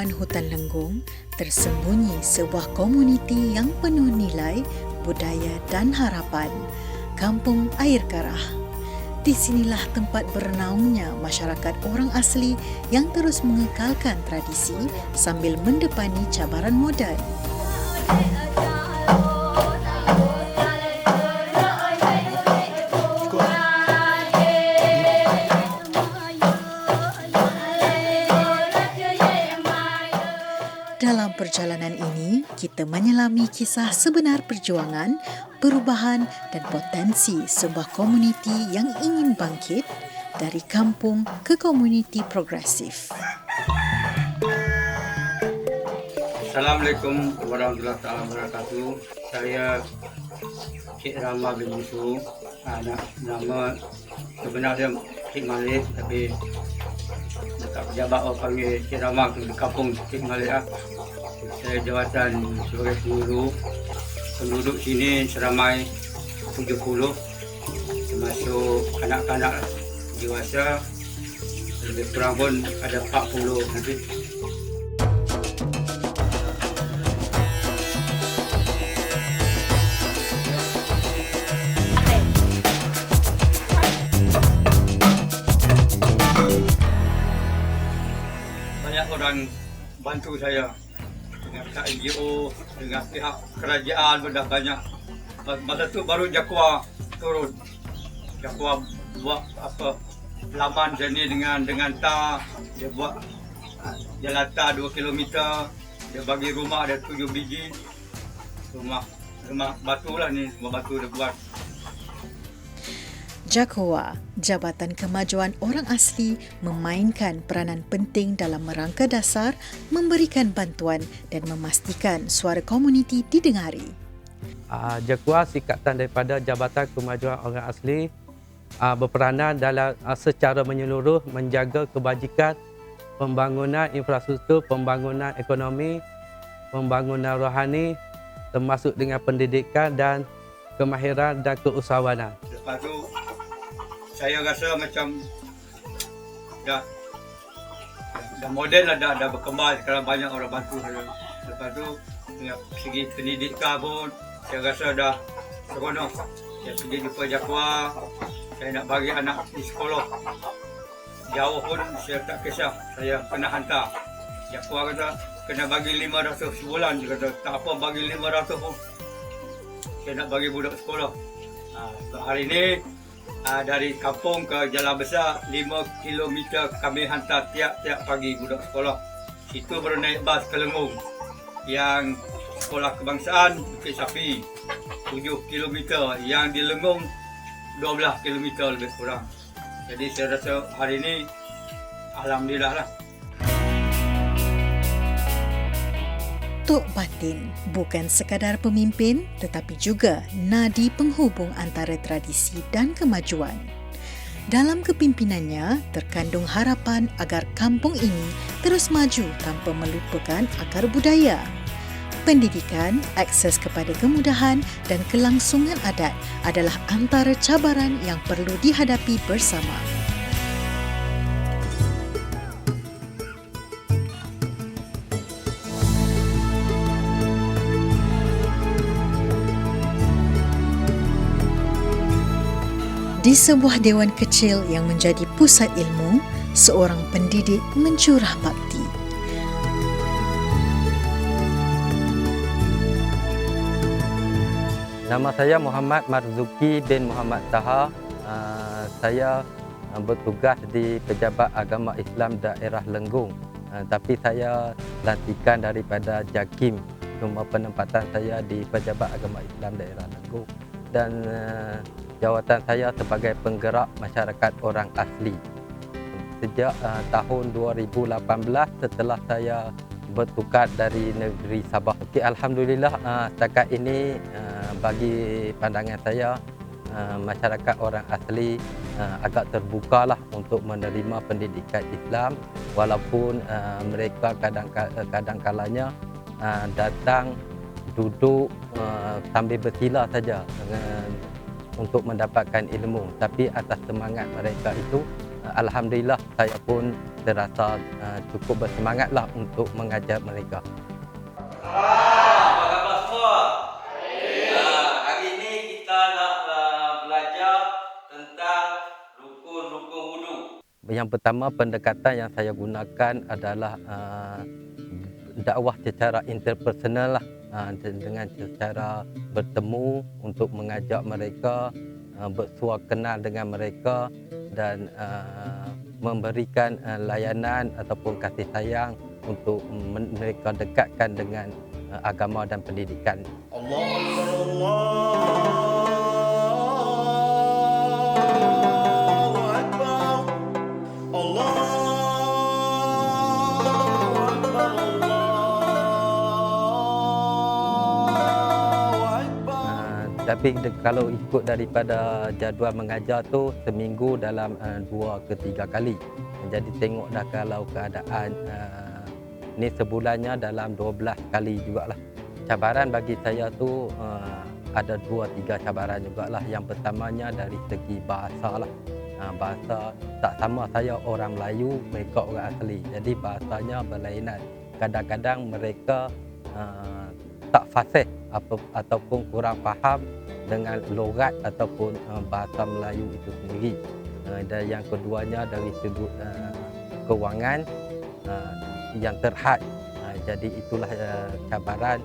Kehijauan hutan lenggung, tersembunyi sebuah komuniti yang penuh nilai, budaya dan harapan. Kampung Air Karah. Di sinilah tempat bernaungnya masyarakat orang asli yang terus mengekalkan tradisi sambil mendepani cabaran moden. Perjalanan ini, kita menyelami kisah sebenar perjuangan, perubahan dan potensi sebuah komuniti yang ingin bangkit dari kampung ke komuniti progresif. Assalamualaikum warahmatullahi wabarakatuh. Saya Cik Rama bin Yusuf. Anak nama sebenarnya Cik Malik tapi dekat pejabat orang panggil Cik Rama di kampung Cik Malik lah. Saya jawatan sebagai pengurus. Penduduk sini seramai 70 termasuk anak-anak dewasa. Lebih kurang pun ada 40 nanti. Banyak orang bantu saya dengan pihak NGO, dengan pihak kerajaan pun dah banyak. Masa tu baru Jakwa turun. Jakwa buat apa laman sini dengan dengan tar dia buat jalan tar 2 km dia bagi rumah ada 7 biji rumah rumah batu lah ni rumah batu dia buat Jakowa, Jabatan Kemajuan Orang Asli memainkan peranan penting dalam merangka dasar, memberikan bantuan dan memastikan suara komuniti didengari. Uh, Jakwa Sikatan daripada Jabatan Kemajuan Orang Asli uh, berperanan dalam uh, secara menyeluruh menjaga kebajikan pembangunan infrastruktur, pembangunan ekonomi, pembangunan rohani termasuk dengan pendidikan dan kemahiran dan keusahawanan. Lepas tu saya rasa macam dah dah moden lah dah, dah berkembang sekarang banyak orang bantu saya. Lepas tu dengan segi pendidikan pun saya rasa dah seronok. Saya pergi jumpa Jakwa, saya nak bagi anak di sekolah. Jauh pun saya tak kisah, saya kena hantar. Jakwa kata kena bagi 500 sebulan. Dia kata tak apa bagi 500 pun. Saya nak bagi budak sekolah. Ha, hari ni uh, dari kampung ke Jalan Besar 5 km kami hantar tiap-tiap pagi budak sekolah. Situ baru naik bas ke Lengung. Yang sekolah kebangsaan Bukit Sapi 7 km. Yang di Lengung 12 km lebih kurang. Jadi saya rasa hari ini Alhamdulillah lah. Tok Batin bukan sekadar pemimpin tetapi juga nadi penghubung antara tradisi dan kemajuan. Dalam kepimpinannya terkandung harapan agar kampung ini terus maju tanpa melupakan akar budaya. Pendidikan, akses kepada kemudahan dan kelangsungan adat adalah antara cabaran yang perlu dihadapi bersama. Di sebuah dewan kecil yang menjadi pusat ilmu, seorang pendidik mencurah bakti. Nama saya Muhammad Marzuki bin Muhammad Taha. Uh, saya uh, bertugas di Pejabat Agama Islam Daerah Lenggung. Uh, tapi saya lantikan daripada JAKIM. Rumah penempatan saya di Pejabat Agama Islam Daerah Lenggung. Dan uh, jawatan saya sebagai penggerak masyarakat orang asli. Sejak uh, tahun 2018 setelah saya bertukar dari negeri Sabah. Okay, Alhamdulillah uh, setakat ini uh, bagi pandangan saya uh, masyarakat orang asli uh, agak terbuka lah untuk menerima pendidikan Islam walaupun uh, mereka kadang kadang kalanya uh, datang duduk uh, sambil bersila saja uh, untuk mendapatkan ilmu tapi atas semangat mereka itu uh, alhamdulillah saya pun terasa uh, cukup bersemangatlah untuk mengajar mereka. Ah. Yang pertama pendekatan yang saya gunakan adalah uh, dakwah secara interpersonal lah dengan secara bertemu untuk mengajak mereka uh, bersua kenal dengan mereka dan uh, memberikan layanan ataupun kasih sayang untuk mereka dekatkan dengan agama dan pendidikan. Allah Akbar tapi kalau ikut daripada jadual mengajar tu seminggu dalam uh, dua ke tiga kali. Jadi tengok dah kalau keadaan uh, ni sebulannya dalam 12 kali jugalah. Cabaran bagi saya tu uh, ada dua tiga cabaran jugalah. Yang pertamanya dari segi bahasa lah. Uh, bahasa tak sama saya orang Melayu, mereka orang asli. Jadi bahasanya berlainan. Kadang-kadang mereka uh, tak fasih apa, ataupun kurang faham dengan logat ataupun uh, bahasa Melayu itu sendiri. Uh, dan yang keduanya dari sudut uh, kewangan uh, yang terhad. Uh, jadi itulah uh, cabaran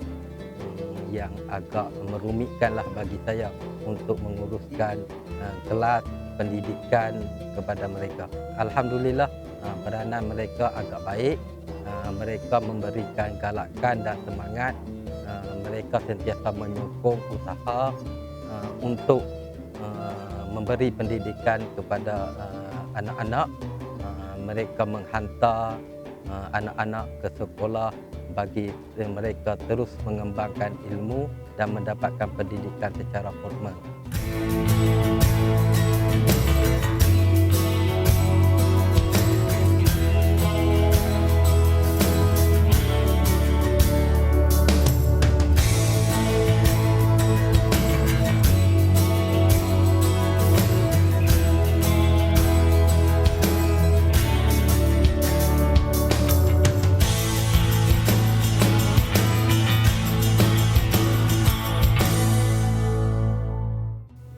um, yang agak merumitkanlah bagi saya untuk menguruskan uh, kelas pendidikan kepada mereka. Alhamdulillah uh, peranan mereka agak baik. Uh, mereka memberikan galakan dan semangat mereka sentiasa menyokong usaha uh, untuk uh, memberi pendidikan kepada uh, anak-anak. Uh, mereka menghantar uh, anak-anak ke sekolah bagi mereka terus mengembangkan ilmu dan mendapatkan pendidikan secara formal.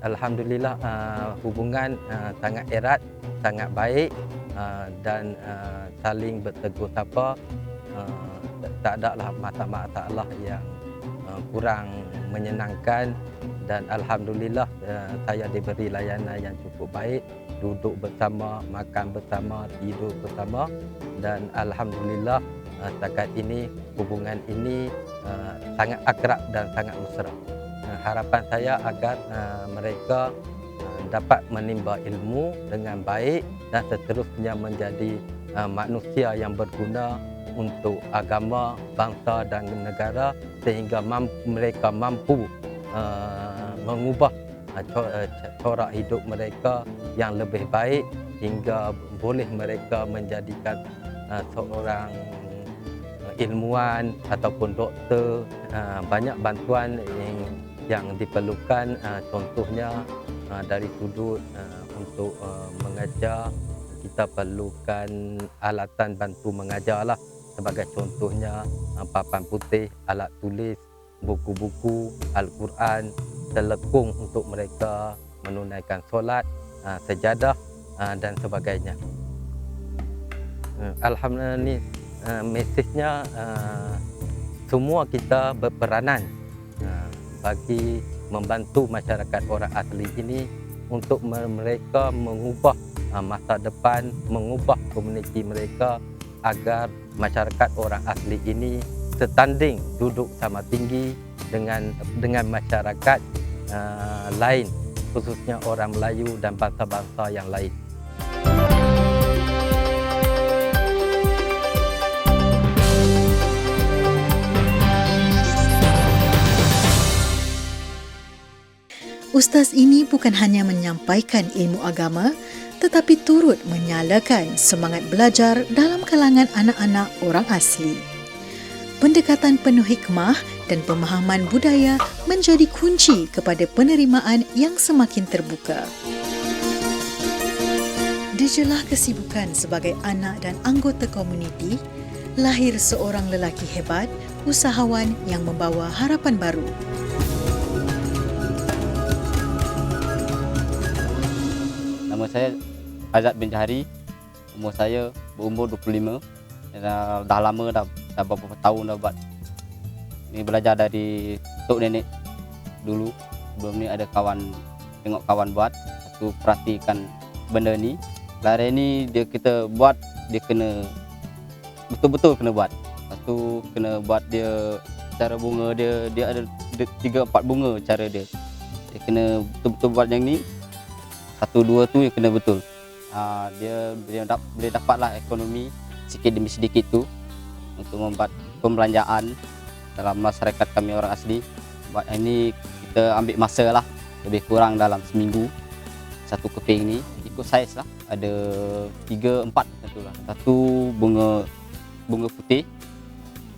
Alhamdulillah uh, hubungan uh, sangat erat, sangat baik uh, dan uh, saling bertegur sapa. Uh, tak ada lah masalah-masalah yang uh, kurang menyenangkan dan alhamdulillah uh, saya diberi layanan yang cukup baik, duduk bersama, makan bersama, tidur bersama dan alhamdulillah uh, setakat ini hubungan ini uh, sangat akrab dan sangat mesra. Harapan saya agar uh, mereka uh, dapat menimba ilmu dengan baik dan seterusnya menjadi uh, manusia yang berguna untuk agama, bangsa dan negara sehingga mampu, mereka mampu uh, mengubah co- corak hidup mereka yang lebih baik hingga boleh mereka menjadikan uh, seorang ilmuwan ataupun doktor uh, banyak bantuan yang yang diperlukan uh, contohnya uh, dari sudut uh, untuk uh, mengajar kita perlukan alatan bantu mengajar lah sebagai contohnya uh, papan putih, alat tulis, buku-buku, Al-Quran, telekung untuk mereka menunaikan solat, uh, sejadah uh, dan sebagainya. Uh, Alhamdulillah ni uh, mesejnya uh, semua kita berperanan uh, bagi membantu masyarakat orang asli ini untuk me- mereka mengubah uh, masa depan, mengubah komuniti mereka agar masyarakat orang asli ini setanding duduk sama tinggi dengan dengan masyarakat uh, lain khususnya orang Melayu dan bangsa-bangsa yang lain. Ustaz ini bukan hanya menyampaikan ilmu agama tetapi turut menyalakan semangat belajar dalam kalangan anak-anak orang asli. Pendekatan penuh hikmah dan pemahaman budaya menjadi kunci kepada penerimaan yang semakin terbuka. jelah kesibukan sebagai anak dan anggota komuniti, lahir seorang lelaki hebat, usahawan yang membawa harapan baru. Saya Azad bin Jahari. Umur saya berumur 25. Dah, dah lama dah, dah beberapa tahun dah buat. Ni belajar dari tok nenek dulu. Sebelum ni ada kawan tengok kawan buat. Satu perhatikan benda ni. Lari ni dia kita buat dia kena betul-betul kena buat. Tu kena buat dia cara bunga dia dia ada dia- tiga empat bunga cara dia. Dia kena betul-betul buat yang ni satu dua tu yang kena betul. Uh, dia boleh dap, boleh dapatlah ekonomi sikit demi sedikit tu untuk membuat pembelanjaan dalam masyarakat kami orang asli. Buat ini kita ambil masa lah. Lebih kurang dalam seminggu satu keping ni. Ikut saiz lah. Ada tiga empat satu lah. Satu bunga bunga putih.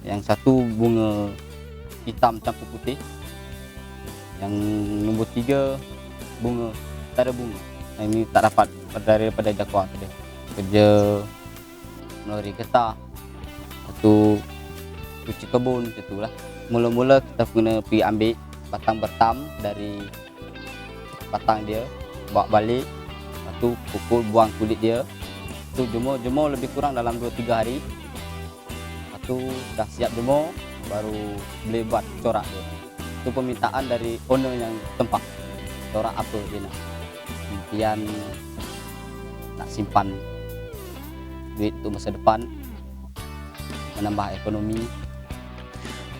Yang satu bunga hitam campur putih. Yang nombor tiga bunga tak ada bunga ini tak dapat daripada jakwa tadi. Kerja melalui getah. Satu cuci kebun macam tu lah. Mula-mula kita kena pergi ambil batang bertam dari batang dia bawa balik. Tu pukul buang kulit dia. Tu jemur-jemur lebih kurang dalam 2-3 hari. Lepas tu dah siap jemur baru boleh buat corak dia. Itu permintaan dari owner yang tempat. Corak apa dia nak impian nak simpan duit untuk masa depan menambah ekonomi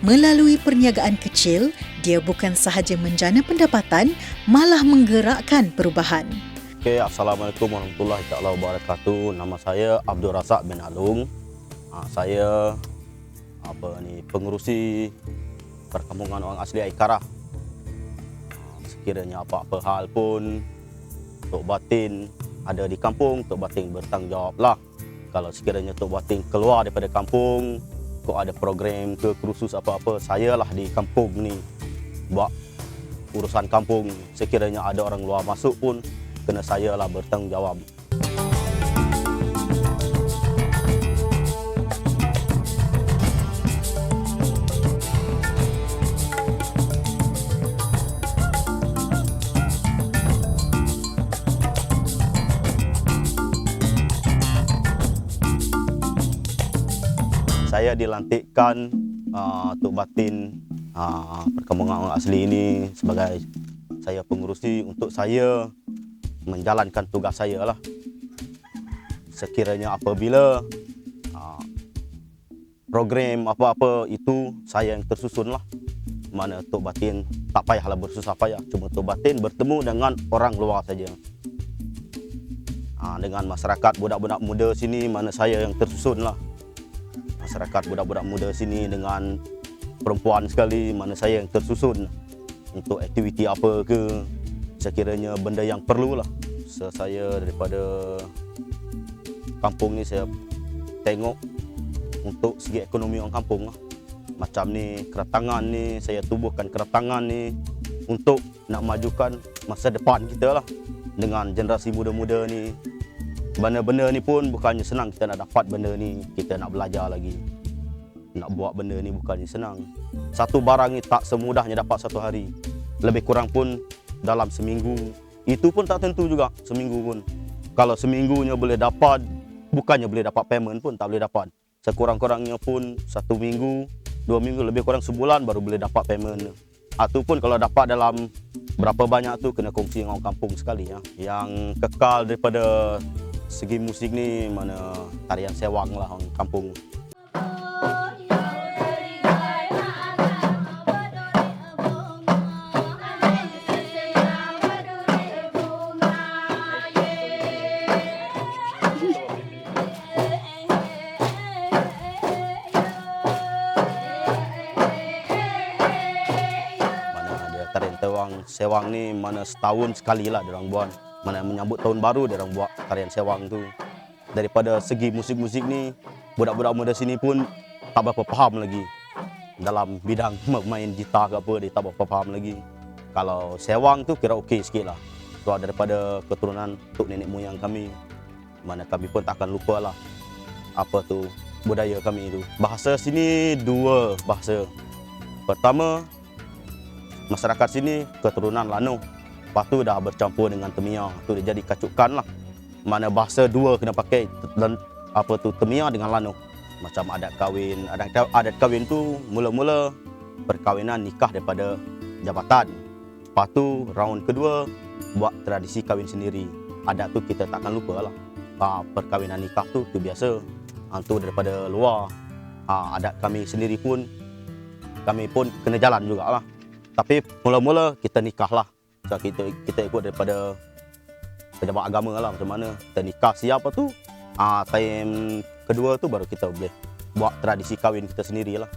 Melalui perniagaan kecil, dia bukan sahaja menjana pendapatan, malah menggerakkan perubahan. Okay, Assalamualaikum warahmatullahi taala wabarakatuh. Nama saya Abdul Razak bin Alung. Ha, saya apa ni pengurusi perkampungan orang asli Aikara. Ha, sekiranya apa-apa hal pun Tok Batin ada di kampung, Tok Batin bertanggungjawablah. Kalau sekiranya Tok Batin keluar daripada kampung, kok ada program ke kursus apa-apa, sayalah di kampung ni buat urusan kampung. Sekiranya ada orang luar masuk pun kena saya lah bertanggungjawab. Saya dilantikkan uh, Tok Batin uh, perkembangan orang asli ini sebagai saya pengurusi untuk saya menjalankan tugas saya lah. Sekiranya apabila uh, program apa-apa itu saya yang tersusun lah. Mana Tok Batin tak payahlah bersusah payah. Cuma Tok Batin bertemu dengan orang luar saja. Uh, dengan masyarakat budak-budak muda sini mana saya yang tersusun lah. Masyarakat budak-budak muda sini dengan perempuan sekali mana saya yang tersusun untuk aktiviti apa ke. Sekiranya benda yang perlu lah so, saya daripada kampung ni saya tengok untuk segi ekonomi orang kampung lah. Macam ni keratangan ni saya tubuhkan keratangan ni untuk nak majukan masa depan kita lah. Dengan generasi muda-muda ni benda-benda ni pun bukannya senang kita nak dapat benda ni kita nak belajar lagi. Nak buat benda ni bukannya senang. Satu barang ni tak semudahnya dapat satu hari. Lebih kurang pun dalam seminggu. Itu pun tak tentu juga seminggu pun. Kalau seminggunya boleh dapat bukannya boleh dapat payment pun tak boleh dapat. Sekurang-kurangnya pun satu minggu dua minggu lebih kurang sebulan baru boleh dapat payment. Itu pun kalau dapat dalam berapa banyak tu kena kongsi dengan orang kampung sekali ya. Yang kekal daripada segi musik ni mana tarian sewang lah orang kampung. Sewang ni mana setahun sekali lah dia orang buat mana menyambut tahun baru dia orang buat tarian sewang tu daripada segi musik-musik ni budak-budak muda sini pun tak berapa faham lagi dalam bidang main gitar ke apa dia tak berapa faham lagi kalau sewang tu kira okey sikit lah tu daripada keturunan tok nenek moyang kami mana kami pun tak akan lupa lah apa tu budaya kami itu. Bahasa sini dua bahasa. Pertama, masyarakat sini keturunan Lano. Lepas tu dah bercampur dengan Temia. Tu dia jadi kacukan lah. Mana bahasa dua kena pakai dan apa tu Temia dengan Lano. Macam adat kahwin. Adat, adat kahwin tu mula-mula perkahwinan nikah daripada jabatan. Lepas tu round kedua buat tradisi kahwin sendiri. Adat tu kita takkan lupa lah. Ha, perkahwinan nikah tu tu biasa. Ha, tu daripada luar. Ha, adat kami sendiri pun kami pun kena jalan jugalah. Tapi mula-mula kita nikah lah. So, kita kita ikut daripada pejabat agama lah macam mana. Kita nikah siapa tu. Ah time kedua tu baru kita boleh buat tradisi kahwin kita sendiri lah.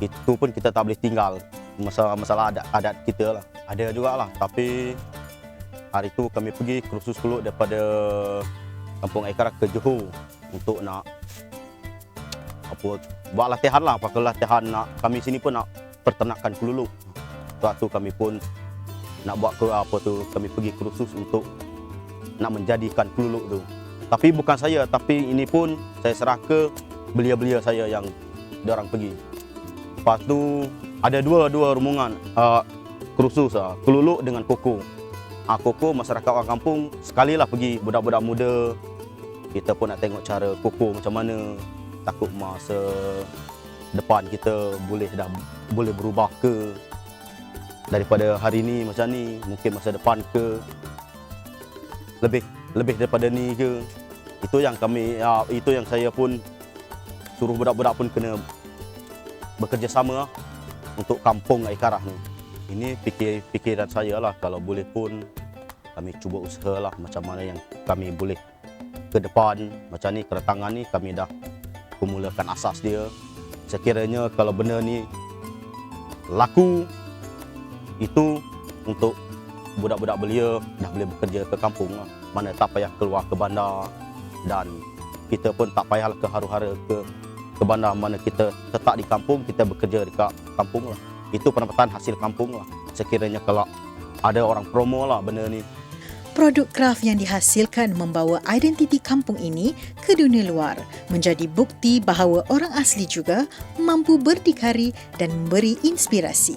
Itu pun kita tak boleh tinggal masalah masalah adat adat kita lah. Ada juga lah tapi hari tu kami pergi kursus dulu daripada Kampung Aikara ke Johor untuk nak apa buat latihan lah pakai latihan nak kami sini pun nak perternakan kelulu. Sebab tu kami pun nak buat ke apa tu kami pergi kursus untuk nak menjadikan kelulu tu. Tapi bukan saya tapi ini pun saya serah ke belia-belia saya yang dia orang pergi. Lepas tu ada dua dua rombongan uh, kursus uh, kelulu dengan koko. Ah koko masyarakat orang kampung sekali lah pergi budak-budak muda kita pun nak tengok cara koko macam mana takut masa depan kita boleh dah boleh berubah ke daripada hari ni macam ni mungkin masa depan ke? Lebih lebih daripada ni ke? Itu yang kami ya, itu yang saya pun suruh budak-budak pun kena bekerjasama untuk kampung Aikarah ni. Ini fikir fikiran saya lah. Kalau boleh pun kami cuba usaha lah macam mana yang kami boleh ke depan. Macam ni keretangan ni kami dah kumulakan asas dia. Sekiranya kalau benda ni laku itu untuk budak-budak belia dah boleh bekerja ke kampung lah. mana tak payah keluar ke bandar dan kita pun tak payah ke haru-hara ke ke bandar mana kita tetap di kampung kita bekerja dekat kampung lah itu pendapatan hasil kampung lah sekiranya kalau ada orang promo lah benda ni Produk kraft yang dihasilkan membawa identiti kampung ini ke dunia luar menjadi bukti bahawa orang asli juga mampu berdikari dan memberi inspirasi.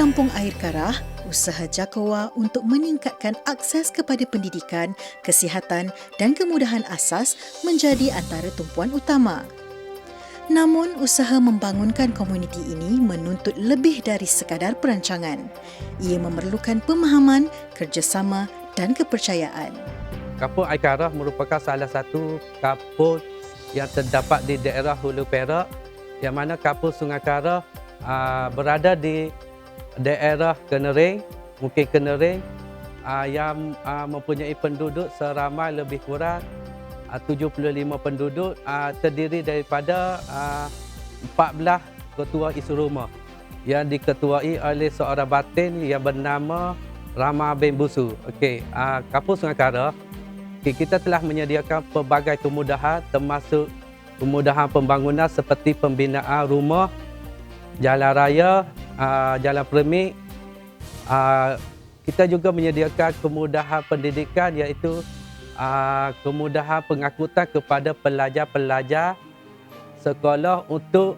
Kampung Air Karah, usaha Jakawa untuk meningkatkan akses kepada pendidikan, kesihatan dan kemudahan asas menjadi antara tumpuan utama. Namun, usaha membangunkan komuniti ini menuntut lebih dari sekadar perancangan. Ia memerlukan pemahaman, kerjasama dan kepercayaan. Kampung Aikarah merupakan salah satu kampung yang terdapat di daerah Hulu Perak yang mana kampung Sungai Karah uh, berada di daerah Kenering, mungkin Kenering uh, yang uh, mempunyai penduduk seramai lebih kurang uh, 75 penduduk uh, terdiri daripada uh, 14 ketua isu rumah yang diketuai oleh seorang batin yang bernama Rama bin Busu. Okey, uh, Kampung Sungai Karah okay, kita telah menyediakan pelbagai kemudahan termasuk kemudahan pembangunan seperti pembinaan rumah, jalan raya, uh, jalan permit. Uh, kita juga menyediakan kemudahan pendidikan iaitu uh, kemudahan pengangkutan kepada pelajar-pelajar sekolah untuk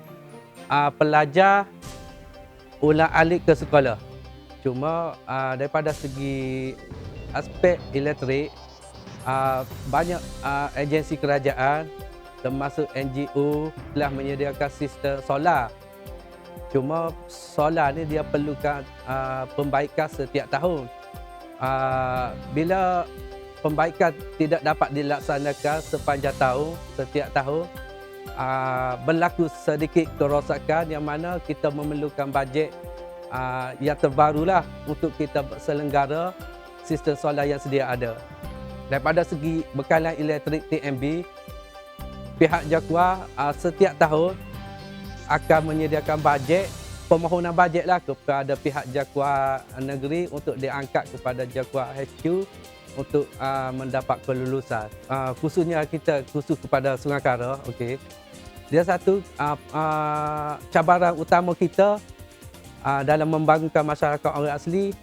uh, pelajar ulang alik ke sekolah. Cuma uh, daripada segi aspek elektrik, uh, banyak uh, agensi kerajaan termasuk NGO telah menyediakan sistem solar Cuma solar ni dia perlukan uh, pembaikan setiap tahun. Uh, bila pembaikan tidak dapat dilaksanakan sepanjang tahun, setiap tahun, uh, berlaku sedikit kerosakan yang mana kita memerlukan bajet uh, yang terbarulah untuk kita selenggara sistem solar yang sedia ada. Daripada segi bekalan elektrik TMB, pihak Jakwa uh, setiap tahun akan menyediakan bajet permohonan bajet lah kepada pihak Jakwa negeri untuk diangkat kepada Jakwa HQ untuk uh, mendapat kelulusan. Uh, khususnya kita khusus kepada Sungai Kara, okey. Dia satu uh, uh, cabaran utama kita uh, dalam membangunkan masyarakat orang asli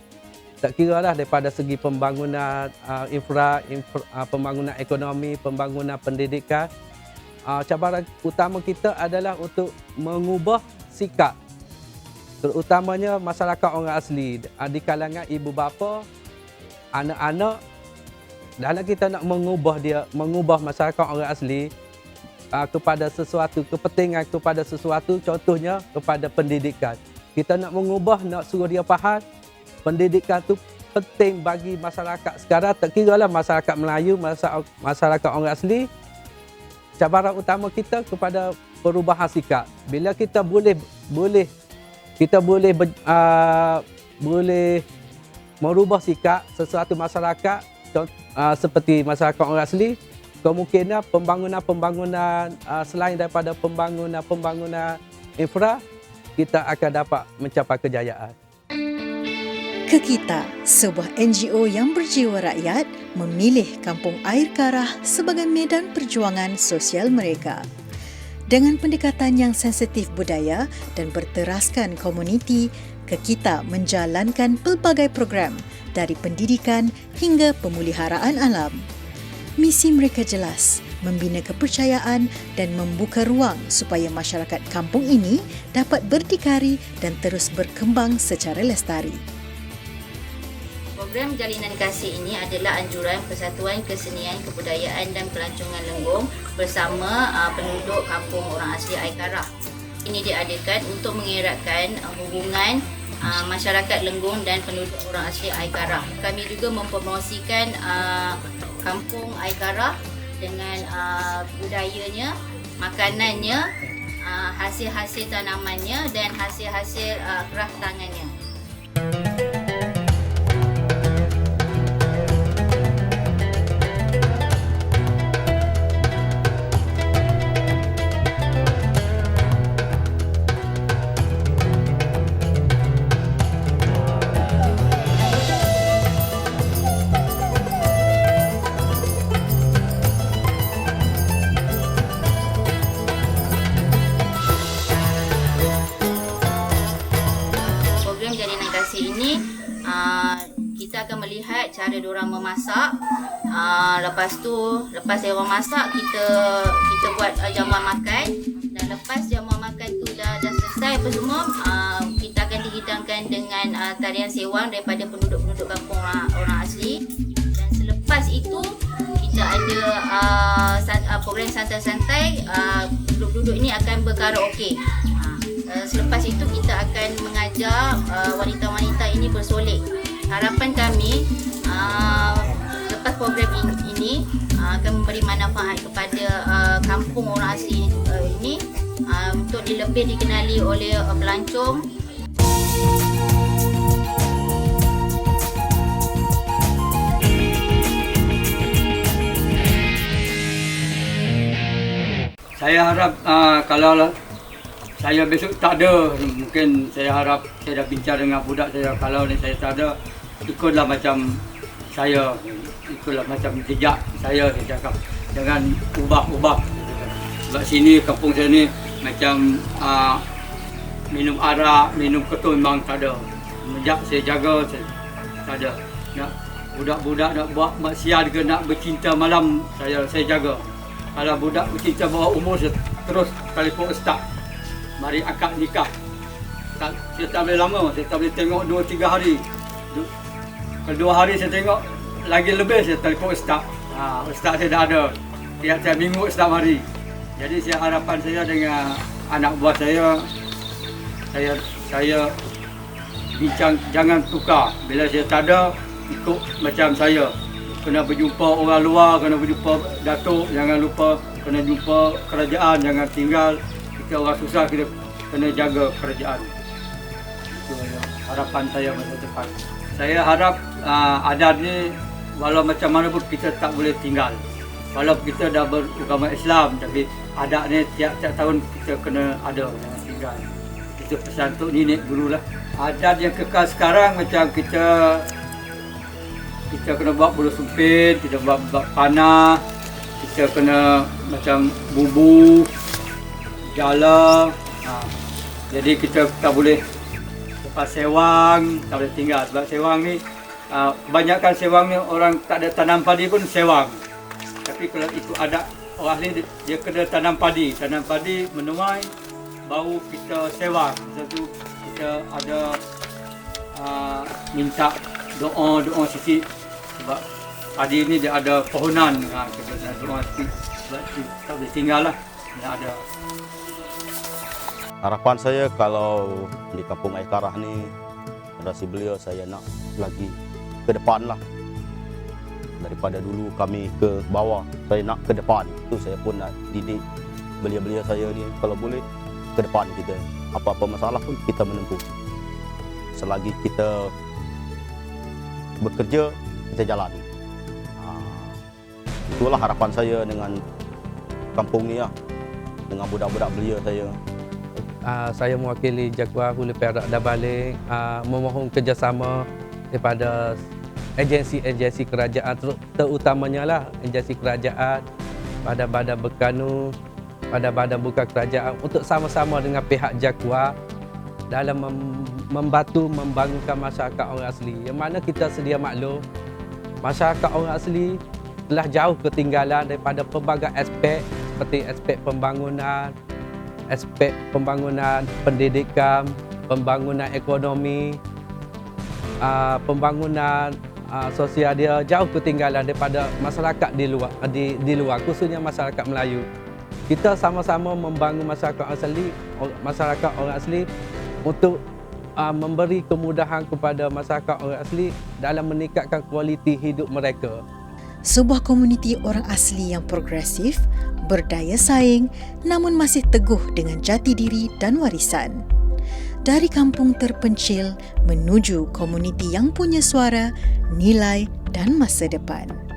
tak kira lah daripada segi pembangunan uh, infra, infra uh, pembangunan ekonomi, pembangunan pendidikan. Uh, cabaran utama kita adalah untuk mengubah sikap terutamanya masyarakat orang asli uh, di kalangan ibu bapa, anak-anak dalam kita nak mengubah dia, mengubah masyarakat orang asli uh, kepada sesuatu, kepentingan kepada sesuatu, contohnya kepada pendidikan. Kita nak mengubah, nak suruh dia faham, pendidikan tu penting bagi masyarakat sekarang, tak kira lah masyarakat Melayu, masyarakat, masyarakat orang asli. Cabaran utama kita kepada perubahan sikap. Bila kita boleh boleh kita boleh uh, boleh merubah sikap sesuatu masyarakat uh, seperti masyarakat orang asli kemungkinan pembangunan-pembangunan uh, selain daripada pembangunan-pembangunan infra kita akan dapat mencapai kejayaan. Kekita, sebuah NGO yang berjiwa rakyat, memilih Kampung Air Karah sebagai medan perjuangan sosial mereka. Dengan pendekatan yang sensitif budaya dan berteraskan komuniti, Kekita menjalankan pelbagai program dari pendidikan hingga pemuliharaan alam. Misi mereka jelas, membina kepercayaan dan membuka ruang supaya masyarakat kampung ini dapat berdikari dan terus berkembang secara lestari. Program Jalinan Kasih ini adalah anjuran Persatuan Kesenian Kebudayaan dan Pelancongan Lenggong bersama uh, penduduk kampung orang asli Aikarah. Ini diadakan untuk mengeratkan uh, hubungan uh, masyarakat Lenggong dan penduduk orang asli Aikarah. Kami juga mempromosikan uh, kampung Aikarah dengan uh, budayanya, makanannya, uh, hasil-hasil tanamannya dan hasil-hasil uh, kerah tangannya. Kasih ini uh, kita akan melihat cara diorang memasak. Uh, lepas tu, lepas diorang masak, kita kita buat uh, jamuan makan. Dan lepas jamuan makan tu dah, dah selesai apa semua, uh, kita akan dihidangkan dengan uh, tarian sewang daripada penduduk-penduduk kampung orang, orang asli. Dan selepas itu, kita ada uh, san, uh, program santai-santai. Uh, penduduk-penduduk ini akan berkaraoke. Uh, selepas itu kita akan mengajar uh, wanita-wanita ini bersolek. Harapan kami uh, lepas program in- ini uh, akan memberi manfaat kepada uh, kampung orang asli uh, ini uh, untuk lebih dikenali oleh uh, pelancong Saya harap uh, kalau saya besok tak ada, mungkin saya harap saya dah bincang dengan budak saya kalau ni saya tak ada, ikutlah macam saya, ikutlah macam jejak saya saya cakap. Jangan ubah-ubah. Sebab sini kampung saya ni macam uh, minum arak, minum ketul memang tak ada. Sejak saya jaga saya tak ada. Nak budak-budak nak buat maksiat ke nak bercinta malam saya saya jaga. Kalau budak bercinta bawah umur saya terus telefon start. Mari akad nikah. Tak, saya tak boleh lama, saya tak boleh tengok 2 3 hari. Du- Kalau dua hari saya tengok lagi lebih saya telefon start. Ha, ustaz saya dah ada. Tiap-tiap minggu setiap hari. Jadi saya harapan saya dengan anak buah saya saya saya bincang jangan tukar. Bila saya tak ada ikut macam saya. Kena berjumpa orang luar, kena berjumpa datuk, jangan lupa kena jumpa kerajaan jangan tinggal orang susah kita kena jaga kerajaan. Itu harapan saya masa depan. Saya harap uh, adat ni walau macam mana pun kita tak boleh tinggal. Walaupun kita dah beragama Islam tapi adat ni tiap-tiap tahun kita kena ada jangan tinggal. Itu pesan untuk nenek dulu lah. Adat yang kekal sekarang macam kita kita kena buat bulu sumpit kita buat, buat panah kita kena macam bubu jala ha. jadi kita tak boleh lepas sewang tak boleh tinggal. Sebab sewang ni uh, kebanyakan sewang ni orang tak ada tanam padi pun sewang. Tapi kalau ikut adat orang ni dia, kena tanam padi. Tanam padi menuai baru kita sewang. Sebab tu kita ada uh, minta doa doa sikit. Sebab padi ni dia ada pohonan. Ha, kita doa sikit. Sebab tak boleh tinggal lah. Dia ada Harapan saya kalau di kampung Air Karah ni generasi beliau saya nak lagi ke depan lah. Daripada dulu kami ke bawah saya nak ke depan. Tu saya pun nak didik belia-belia saya ni. Kalau boleh ke depan kita. Apa-apa masalah pun kita menempuh. Selagi kita bekerja kita jalan. Ha, itulah harapan saya dengan kampung ni lah. Dengan budak-budak belia saya uh, saya mewakili Jaguar Hulu Perak dan Balik. Uh, memohon kerjasama daripada agensi-agensi kerajaan ter- terutamanya lah agensi kerajaan badan-badan berkanu badan-badan bukan kerajaan untuk sama-sama dengan pihak Jaguar dalam mem- membantu membangunkan masyarakat orang asli. Yang mana kita sedia maklum masyarakat orang asli telah jauh ketinggalan daripada pelbagai aspek seperti aspek pembangunan aspek pembangunan pendidikan, pembangunan ekonomi, uh, pembangunan uh, sosial dia jauh ketinggalan daripada masyarakat di luar di, di luar khususnya masyarakat Melayu. Kita sama-sama membangun masyarakat asli masyarakat orang asli untuk uh, memberi kemudahan kepada masyarakat orang asli dalam meningkatkan kualiti hidup mereka. Sebuah komuniti orang asli yang progresif, berdaya saing namun masih teguh dengan jati diri dan warisan. Dari kampung terpencil menuju komuniti yang punya suara, nilai dan masa depan.